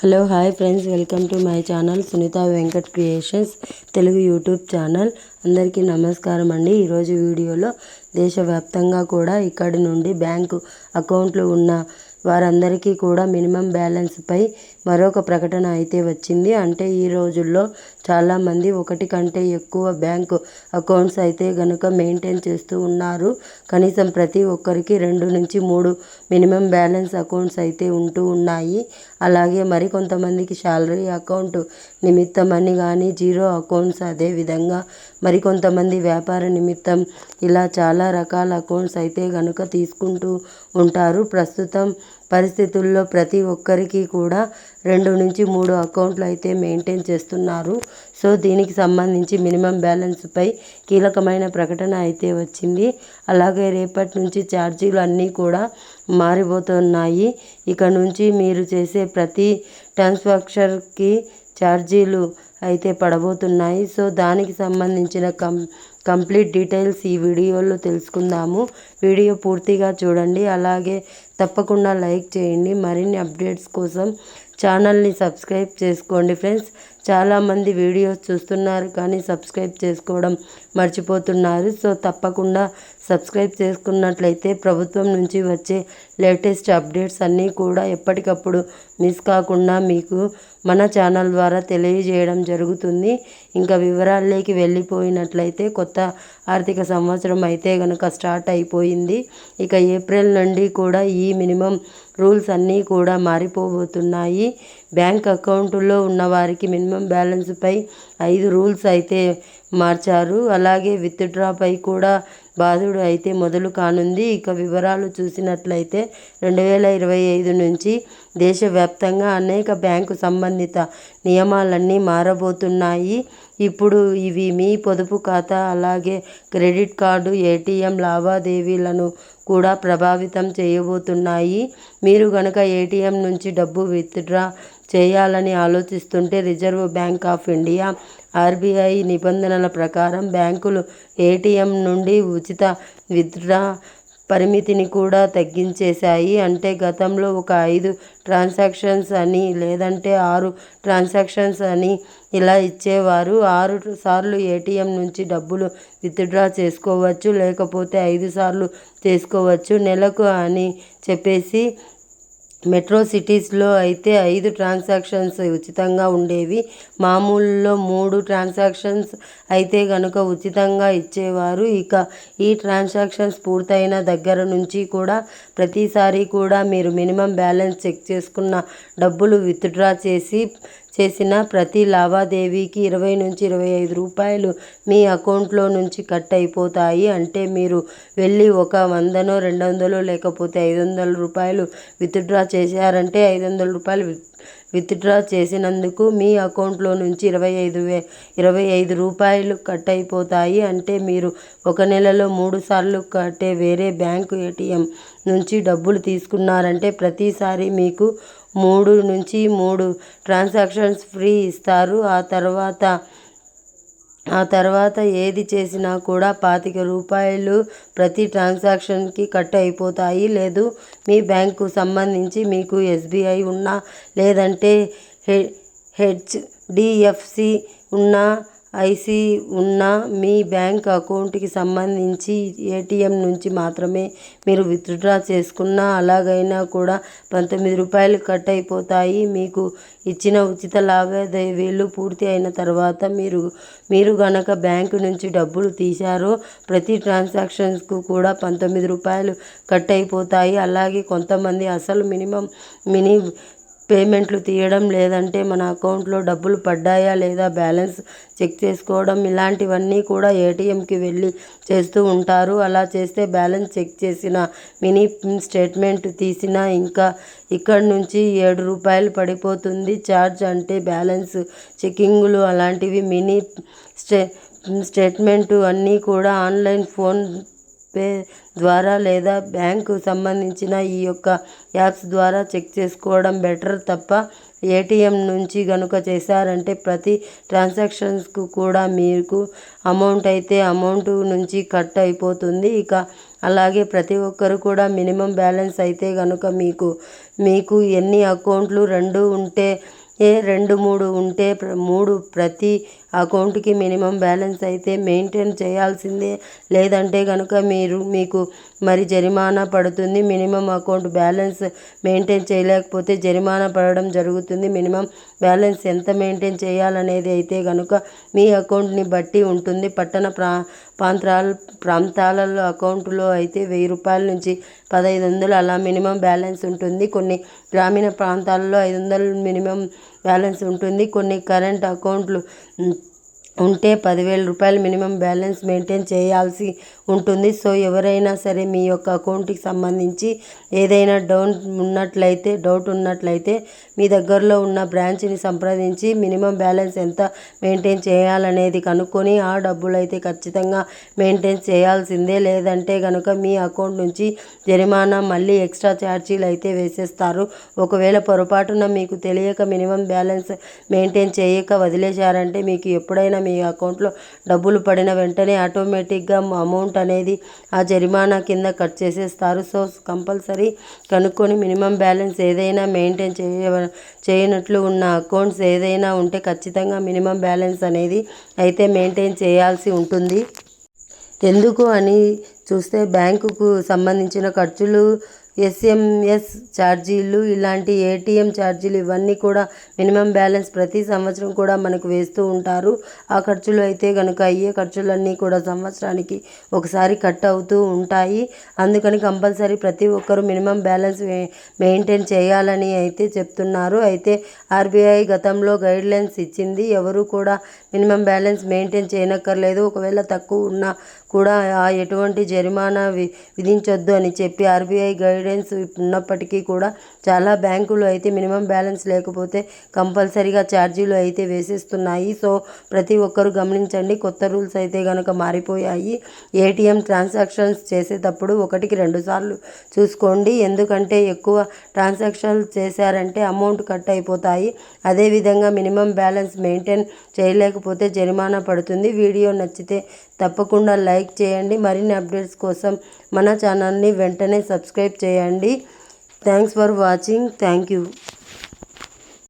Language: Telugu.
Hello hi friends. Welcome to my channel Sunitha Venkat creations Telugu YouTube channel. అందరికీ నమస్కారం అండి. ఈరోజు వీడియోలో దేశవ్యాప్తంగా కూడా ఇక్కడి నుండి బ్యాంకు అకౌంట్లు ఉన్న వారందరికీ కూడా మినిమం బ్యాలెన్స్పై మరొక ప్రకటన అయితే వచ్చింది. అంటే ఈ రోజుల్లో చాలామంది ఒకటి కంటే ఎక్కువ బ్యాంకు అకౌంట్స్ అయితే గనుక మెయింటైన్ చేస్తూ ఉన్నారు. కనీసం ప్రతి ఒక్కరికి రెండు నుంచి మూడు మినిమం బ్యాలెన్స్ అకౌంట్స్ అయితే ఉంటూ ఉన్నాయి. అలాగే మరికొంతమందికి శాలరీ అకౌంట్ నిమిత్తమని కానీ జీరో అకౌంట్స్ అదేవిధంగా మరికొంతమంది వ్యాపార నిమిత్తం ఇలా చాలా రకాల అకౌంట్స్ అయితే గనుక తీసుకుంటూ ఉంటారు. ప్రస్తుతం పరిస్థితుల్లో ప్రతి ఒక్కరికి కూడా రెండు నుంచి మూడు అకౌంట్లు అయితే మెయింటైన్ చేస్తున్నారు. సో దీనికి సంబంధించి మినిమం బ్యాలెన్స్పై కీలకమైన ప్రకటన అయితే వచ్చింది. అలాగే రేపటి నుంచి ఛార్జీలు అన్నీ కూడా మారిపోతున్నాయి. ఇక నుంచి మీరు చేసే ప్రతి ట్రాన్సాక్షన్కి ఛార్జీలు అయితే పడబోతున్నాయి. సో దానికి సంబంధించిన కం కంప్లీట్ డీటెయిల్స్ ఈ వీడియోలో తెలుసుకుందాము. వీడియో పూర్తిగా చూడండి. అలాగే తప్పకుండా లైక్ చేయండి. మరిన్ని అప్డేట్స్ కోసం ఛానల్ని సబ్స్క్రైబ్ చేసుకోండి ఫ్రెండ్స్. చాలామంది వీడియోస్ చూస్తున్నారు కానీ సబ్స్క్రైబ్ చేసుకోవడం మర్చిపోతున్నారు. సో తప్పకుండా సబ్స్క్రైబ్ చేసుకున్నట్లయితే ప్రభుత్వం నుంచి వచ్చే లేటెస్ట్ అప్డేట్స్ అన్నీ కూడా ఎప్పటికప్పుడు మిస్ కాకుండా మీకు మన ఛానల్ ద్వారా తెలియజేయడం జరుగుతుంది. ఇంకా వివరాల్లోకి వెళ్ళిపోయినట్లయితే కొత్త ఆర్థిక సంవత్సరం అయితే కనుక స్టార్ట్ అయిపోయింది. ఇక ఏప్రిల్ నుండి కూడా ఈ మినిమం రూల్స్ అన్నీ కూడా మారిపోబోతున్నాయి. బ్యాంక్ అకౌంట్లో ఉన్న వారికి మినిమం బ్యాలెన్స్పై ఐదు రూల్స్ అయితే మార్చారు. అలాగే విత్డ్రాపై కూడా బాధుడు అయితే మొదలు కానుంది. ఇక వివరాలు చూసినట్లయితే రెండు వేల ఇరవై ఐదు నుంచి దేశవ్యాప్తంగా అనేక బ్యాంకు సంబంధిత నియమాలన్నీ మారబోతున్నాయి. ఇప్పుడు ఇవి మీ పొదుపు ఖాతా అలాగే క్రెడిట్ కార్డు ఏటీఎం లావాదేవీలను కూడా ప్రభావితం చేయబోతున్నాయి. మీరు గనక ఏటీఎం నుంచి డబ్బు విత్డ్రా చేయాలని ఆలోచిస్తుంటే Reserve Bank of India RBI నిబంధనల ప్రకారం బ్యాంకులు ఏటీఎం నుండి ఉచిత విత్డ్రా పరిమితిని కూడా తగ్గించేశాయి. అంటే గతంలో ఒక ఐదు ట్రాన్సాక్షన్స్ అని లేదంటే ఆరు ట్రాన్సాక్షన్స్ అని ఇలా ఇచ్చేవారు. ఆరు సార్లు ఏటీఎం నుంచి డబ్బులు విత్డ్రా చేసుకోవచ్చు లేకపోతే ఐదు సార్లు చేసుకోవచ్చు నెలకు అని చెప్పేసి మెట్రో సిటీస్లో అయితే ఐదు ట్రాన్సాక్షన్స్ ఉచితంగా ఉండేవి. మామూలులో మూడు ట్రాన్సాక్షన్స్ అయితే కనుక ఉచితంగా ఇచ్చేవారు. ఇక ఈ ట్రాన్సాక్షన్స్ పూర్తయిన దగ్గర నుంచి కూడా ప్రతిసారి కూడా మీరు మినిమం బ్యాలెన్స్ చెక్ చేసుకున్న డబ్బులు విత్డ్రా చేసి చేసిన ప్రతి లావాదేవీకి ఇరవై నుంచి ఇరవై ఐదు రూపాయలు మీ అకౌంట్లో నుంచి కట్ అయిపోతాయి. అంటే మీరు వెళ్ళి ఒక వందనో రెండు వందలో లేకపోతే ఐదు వందల రూపాయలు విత్డ్రా చేశారంటే ఐదు వందల రూపాయలు విత్డ్రా చేసినందుకు మీ అకౌంట్లో నుంచి ఇరవై ఐదు వే ఇరవై ఐదు రూపాయలు కట్ అయిపోతాయి. అంటే మీరు ఒక నెలలో మూడు సార్లు కట్టే వేరే బ్యాంకు ఏటీఎం నుంచి డబ్బులు తీసుకున్నారంటే ప్రతిసారి మీకు మూడు నుంచి మూడు ట్రాన్సాక్షన్స్ ఫ్రీ ఇస్తారు. ఆ తర్వాత ఆ తర్వాత ఏది చేసినా కూడా పాతిక రూపాయలు ప్రతి ట్రాన్సాక్షన్కి కట్ అయిపోతాయి. లేదు మీ బ్యాంకు సంబంధించి మీకు ఎస్బీఐ ఉన్నా లేదంటే హె హెచ్డిఎఫ్సి ఉన్నా ఐసి ఉన్న మీ బ్యాంక్ అకౌంట్కి సంబంధించి ఏటీఎం నుంచి మాత్రమే మీరు విత్డ్రా చేసుకున్న అలాగైనా కూడా పంతొమ్మిది రూపాయలు కట్ అయిపోతాయి. మీకు ఇచ్చిన ఉచిత లావాదేవీలు పూర్తి అయిన తర్వాత మీరు మీరు గనక బ్యాంకు నుంచి డబ్బులు తీశారో ప్రతి ట్రాన్సాక్షన్స్కు కూడా పంతొమ్మిది రూపాయలు కట్ అయిపోతాయి. అలాగే కొంతమంది అసలు మినిమం మినీ పేమెంట్లు తీయడం లేదంటే మన అకౌంట్లో డబ్బులు పడ్డాయా లేదా బ్యాలెన్స్ చెక్ చేసుకోవడం ఇలాంటివన్నీ కూడా ఏటీఎంకి వెళ్ళి చేస్తూ ఉంటారు. అలా చేస్తే బ్యాలెన్స్ చెక్ చేసిన మినీ స్టేట్మెంట్ తీసిన ఇంకా ఇక్కడ నుంచి ఏడు రూపాయలు పడిపోతుంది. ఛార్జ్ అంటే బ్యాలెన్స్ చెకింగ్లు అలాంటివి మినీ స్టే స్టేట్మెంటు అన్నీ కూడా ఆన్లైన్ ఫోన్ పే ద్వారా లేదా బ్యాంకు సంబంధించిన ఈ యొక్క యాప్స్ ద్వారా చెక్ చేసుకోవడం బెటర్ తప్ప ఏటీఎం నుంచి కనుక చేశారంటే ప్రతి ట్రాన్సాక్షన్స్కు కూడా మీకు అమౌంట్ అయితే అమౌంట్ నుంచి కట్ అయిపోతుంది. ఇక అలాగే ప్రతి ఒక్కరు కూడా మినిమం బ్యాలెన్స్ అయితే కనుక మీకు మీకు ఎన్ని అకౌంట్లు రెండు ఉంటే ఏ రెండు మూడు ఉంటే మూడు ప్రతి అకౌంట్కి మినిమం బ్యాలెన్స్ అయితే మెయింటైన్ చేయాల్సిందే. లేదంటే కనుక మీరు మీకు మరి జరిమానా పడుతుంది. మినిమం అకౌంట్ బ్యాలెన్స్ మెయింటైన్ చేయలేకపోతే జరిమానా పడడం జరుగుతుంది. మినిమం బ్యాలెన్స్ ఎంత మెయింటైన్ చేయాలనేది అయితే కనుక మీ అకౌంట్ని బట్టి ఉంటుంది. పట్టణ ప్రా ప్రాంతాల ప్రాంతాలలో అకౌంట్లో అయితే వెయ్యి రూపాయల నుంచి పదహైదు వందలు అలా మినిమం బ్యాలెన్స్ ఉంటుంది. కొన్ని గ్రామీణ ప్రాంతాల్లో ఐదు వందలు మినిమం బ్యాలెన్స్ ఉంటుంది. కొన్ని కరెంట్ అకౌంట్లు ఉంటే పదివేల రూపాయలు మినిమం బ్యాలెన్స్ మెయింటైన్ చేయాల్సి ఉంటుంది. సో ఎవరైనా సరే మీ యొక్క అకౌంట్కి సంబంధించి ఏదైనా డౌన్ ఉన్నట్లయితే డౌట్ ఉన్నట్లయితే మీ దగ్గరలో ఉన్న బ్రాంచ్ని సంప్రదించి మినిమం బ్యాలెన్స్ ఎంత మెయింటైన్ చేయాలనేది కనుక్కొని ఆ డబ్బులు అయితే ఖచ్చితంగా మెయింటైన్ చేయాల్సిందే. లేదంటే కనుక మీ అకౌంట్ నుంచి జరిమానా మళ్ళీ ఎక్స్ట్రా ఛార్జీలు అయితే వేసేస్తారు. ఒకవేళ పొరపాటున మీకు తెలియక మినిమం బ్యాలెన్స్ మెయింటైన్ చేయక వదిలేశారంటే మీకు ఎప్పుడైనా మీ అకౌంట్లో డబ్బులు పడిన వెంటనే ఆటోమేటిక్గా అమౌంట్ అనేది ఆ జరిమానా కింద కట్ చేసేస్తారు. సో కంపల్సరీ కనుక్కొని మినిమం బ్యాలెన్స్ ఏదైనా మెయింటైన్ చేయ చేయనట్లు ఉన్న అకౌంట్స్ ఏదైనా ఉంటే ఖచ్చితంగా మినిమం బ్యాలెన్స్ అనేది అయితే మెయింటైన్ చేయాల్సి ఉంటుంది. ఎందుకు అని చూస్తే బ్యాంకుకు సంబంధించిన ఖర్చులు ఎస్ఎంఎస్ ఛార్జీలు ఇలాంటి ఏటీఎం ఛార్జీలు ఇవన్నీ కూడా మినిమం బ్యాలెన్స్ ప్రతి సంవత్సరం కూడా మనకు వేస్తూ ఉంటారు. ఆ ఖర్చులు అయితే కనుక అయ్యే ఖర్చులన్నీ కూడా సంవత్సరానికి ఒకసారి కట్ అవుతూ ఉంటాయి. అందుకని కంపల్సరీ ప్రతి ఒక్కరూ మినిమం బ్యాలెన్స్ మెయింటైన్ చేయాలని అయితే చెప్తున్నారు. అయితే ఆర్బీఐ గతంలో గైడ్లైన్స్ ఇచ్చింది. ఎవరు కూడా మినిమం బ్యాలెన్స్ మెయింటైన్ చేయనక్కర్లేదు. ఒకవేళ తక్కువ ఉన్నా కూడా ఎటువంటి జరిమానా వి విధించొద్దు అని చెప్పి ఆర్బీఐ గైడ్ గైడెన్స్ ఉన్నప్పటికీ కూడా చాలా బ్యాంకులు అయితే మినిమం బ్యాలెన్స్ లేకపోతే కంపల్సరీగా ఛార్జీలు అయితే వేసేస్తున్నాయి. సో ప్రతి ఒక్కరు గమనించండి కొత్త రూల్స్ అయితే కనుక మారిపోయాయి. ఏటీఎం ట్రాన్సాక్షన్స్ చేసేటప్పుడు ఒకటికి రెండు సార్లు చూసుకోండి. ఎందుకంటే ఎక్కువ ట్రాన్సాక్షన్స్ చేశారంటే అమౌంట్ కట్ అయిపోతాయి. అదేవిధంగా మినిమం బ్యాలెన్స్ మెయింటైన్ చేయలేకపోతే జరిమానా పడుతుంది. వీడియో నచ్చితే తప్పకుండా లైక్ చేయండి. మరిన్ని అప్డేట్స్ కోసం మన ఛానల్ని వెంటనే సబ్స్క్రైబ్ చేయండి. చేయండి. Thanks for watching thank you